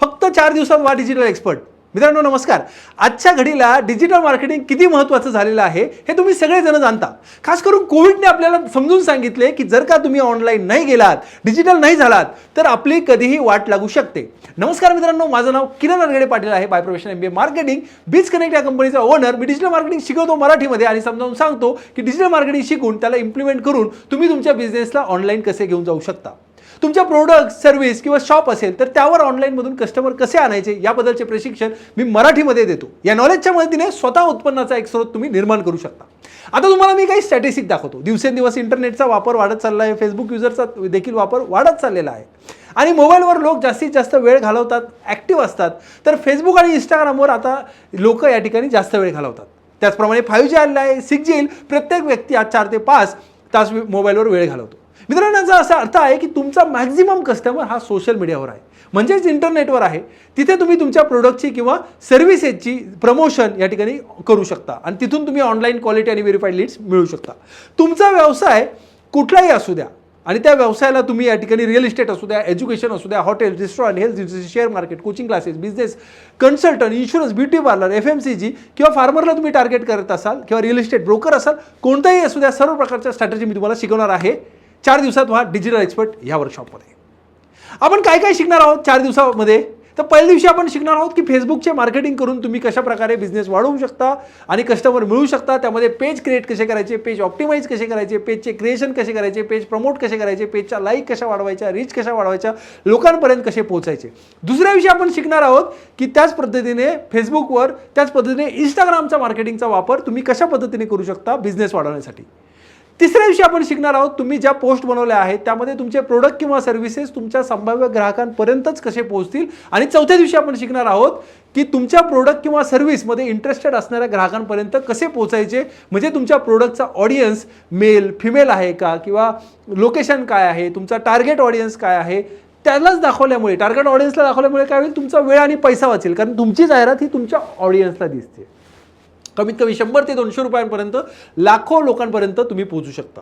फक्त चार दिवसात वा डिजिटल एक्सपर्ट मित्रांनो नमस्कार. आजच्या घडीला डिजिटल मार्केटिंग किती महत्त्वाचं झालेलं आहे हे तुम्ही सगळेजण जाणता. खास करून कोविडने आपल्याला समजून सांगितले की जर का तुम्ही ऑनलाईन नाही गेलात डिजिटल नाही झालात तर आपली कधीही वाट लागू शकते. नमस्कार मित्रांनो माझं नाव किरण अरगडे पाटील आहे by profession M B A marketing beach connect या कंपनीचा ओनर मी डिजिटल मार्केटिंग शिकवतो मराठीमध्ये आणि समजावून सांगतो की डिजिटल मार्केटिंग शिकून त्याला इम्प्लिमेंट करून तुम्ही तुमच्या बिझनेसला ऑनलाईन कसे घेऊन जाऊ शकता. तुमच्या प्रोडक्ट सर्व्हिस किंवा शॉप असेल तर त्यावर ऑनलाईनमधून कस्टमर कसे आणायचे याबद्दलचे प्रशिक्षण मी मराठीमध्ये देतो. या नॉलेजच्या मदतीने स्वतः उत्पन्नाचा एक स्रोत तुम्ही निर्माण करू शकता. आता तुम्हाला मी काही स्टॅटिस्टिक दाखवतो. दिवसेंदिवस इंटरनेटचा वापर वाढत चालला आहे फेसबुक युजरचा देखील वापर वाढत चाललेला आहे. आणि मोबाईलवर लोक जास्तीत जास्त वेळ घालवतात ॲक्टिव्ह असतात. तर फेसबुक आणि इंस्टाग्रामवर आता लोक या ठिकाणी जास्त वेळ घालवतात. त्याचप्रमाणे फायव्ह जी आलेला आहे सिक्स जी येईल प्रत्येक व्यक्ती आज चार ते पाच तास मोबाईलवर वेळ घालवतो. मित्रांनो याचा असा अर्थ आहे की तुमचा मॅक्झिमम कस्टमर हा सोशल मीडियावर आहे. म्हणजेच इंटरनेटवर आहे. तिथे तुम्ही तुमच्या प्रोडक्टची किंवा सर्व्हिसेसची प्रमोशन या ठिकाणी करू शकता. आणि तिथून तुम्ही ऑनलाईन क्वालिटी आणि व्हेरीफाईड लीड्स मिळू शकता. तुमचा व्यवसाय कुठलाही असू द्या आणि त्या व्यवसायाला तुम्ही या ठिकाणी रिअल इस्टेट असू द्या एज्युकेशन असू द्या hotel restaurant health share market coaching classes business consultant insurance beauty parlour F M C G किंवा फार्मरला तुम्ही टार्गेट करत असाल किंवा रिअल इस्टेट ब्रोकर असाल कोणताही असू द्या सर्व प्रकारच्या स्ट्रॅटेजी मी तुम्हाला शिकवणार आहे. चार दिवसात व्हा डिजिटल एक्सपर्ट या वर्कशॉपमध्ये आपण काय काय शिकणार आहोत चार दिवसामध्ये? तर पहिल्या दिवशी आपण शिकणार आहोत की फेसबुकचे मार्केटिंग करून तुम्ही कशा प्रकारे बिझनेस वाढवू शकता आणि कस्टमर मिळू शकता. त्यामध्ये पेज क्रिएट कसे करायचे पेज ऑप्टिमाइज कसे करायचे पेजचे क्रिएशन कसे करायचे पेज प्रमोट कसे करायचे पेजच्या लाईक कशा वाढवायच्या रीच कशा वाढवायच्या लोकांपर्यंत कसे पोहोचायचे. दुसऱ्या दिवशी आपण शिकणार आहोत की त्याच पद्धतीने फेसबुकवर त्याच पद्धतीने इंस्टाग्रामचा मार्केटिंगचा वापर तुम्ही कशा पद्धतीने करू शकता बिझनेस वाढवण्यासाठी. तिसऱ्या दिवशी आपण शिकणार आहोत तुम्ही ज्या पोस्ट बनवल्या आहेत त्यामध्ये तुमचे प्रोडक्ट किंवा सर्व्हिसेस तुमच्या संभाव्य ग्राहकांपर्यंतच कसे पोहोचतील? आणि चौथ्या दिवशी आपण शिकणार आहोत की तुमच्या प्रोडक्ट किंवा सर्व्हिसमध्ये इंटरेस्टेड असणाऱ्या ग्राहकांपर्यंत कसे पोहोचायचे? म्हणजे तुमच्या प्रोडक्टचा ऑडियन्स मेल फिमेल आहे का? किंवा लोकेशन काय आहे? तुमचा टार्गेट ऑडियन्स काय आहे? त्यालाच दाखवल्यामुळे टार्गेट ऑडियन्सला दाखवल्यामुळे काय होईल? तुमचा वेळ आणि पैसा वाचेल. कारण तुमची जाहिरात ही तुमच्या ऑडियन्सला दिसते. कमीत कमी शंभर ते दोनशे रुपयांपर्यंत लाखो लोकांपर्यंत तुम्ही पोहोचू शकता.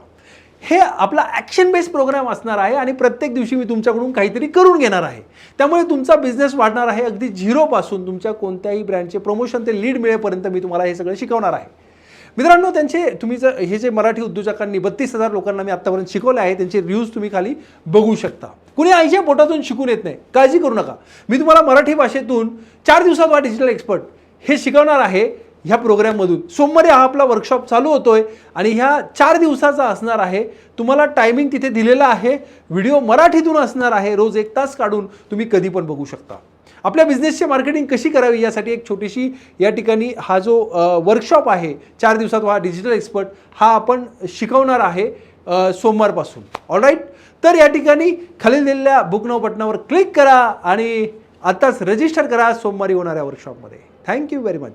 हे आपला ॲक्शन बेस्ड प्रोग्राम असणार आहे आणि प्रत्येक दिवशी मी तुमच्याकडून काहीतरी करून घेणार आहे. त्यामुळे तुमचा बिझनेस वाढणार आहे अगदी झिरोपासून तुमच्या कोणत्याही ब्रँडचे प्रमोशन ते लीड मिळेपर्यंत मी तुम्हाला हे सगळं शिकवणार आहे. मित्रांनो त्यांचे तुम्ही जर हे जे मराठी उद्योजकांनी बत्तीस हजार लोकांना मी आत्तापर्यंत शिकवले आहे त्यांचे रिव्ह्यूज तुम्ही खाली बघू शकता. कुणी आईच्या पोटातून शिकून येत नाही काळजी करू नका. मी तुम्हाला मराठी भाषेतून चार दिवसात वा डिजिटल एक्सपर्ट हे शिकवणार आहे. ह्या प्रोग्रॅममधून. सोमवारी हा आपला वर्कशॉप चालू होतोय आणि ह्या चार दिवसाचा असणार आहे. तुम्हाला टायमिंग तिथे दिलेला आहे. व्हिडिओ मराठीतून असणार आहे. रोज एक तास काढून तुम्ही कधी पण बघू शकता. आपल्या बिझनेसची मार्केटिंग कशी करावी यासाठी एक छोटीशी या ठिकाणी हा जो वर्कशॉप आहे चार दिवसात हा डिजिटल एक्सपर्ट हा आपण शिकवणार आहे सोमवारपासून. ऑलराईट तर या ठिकाणी खालील दिलेल्या बुक नाव बटनावर क्लिक करा आणि आत्ताच रजिस्टर करा सोमवारी होणाऱ्या वर्कशॉपमध्ये थँक्यू व्हेरी मच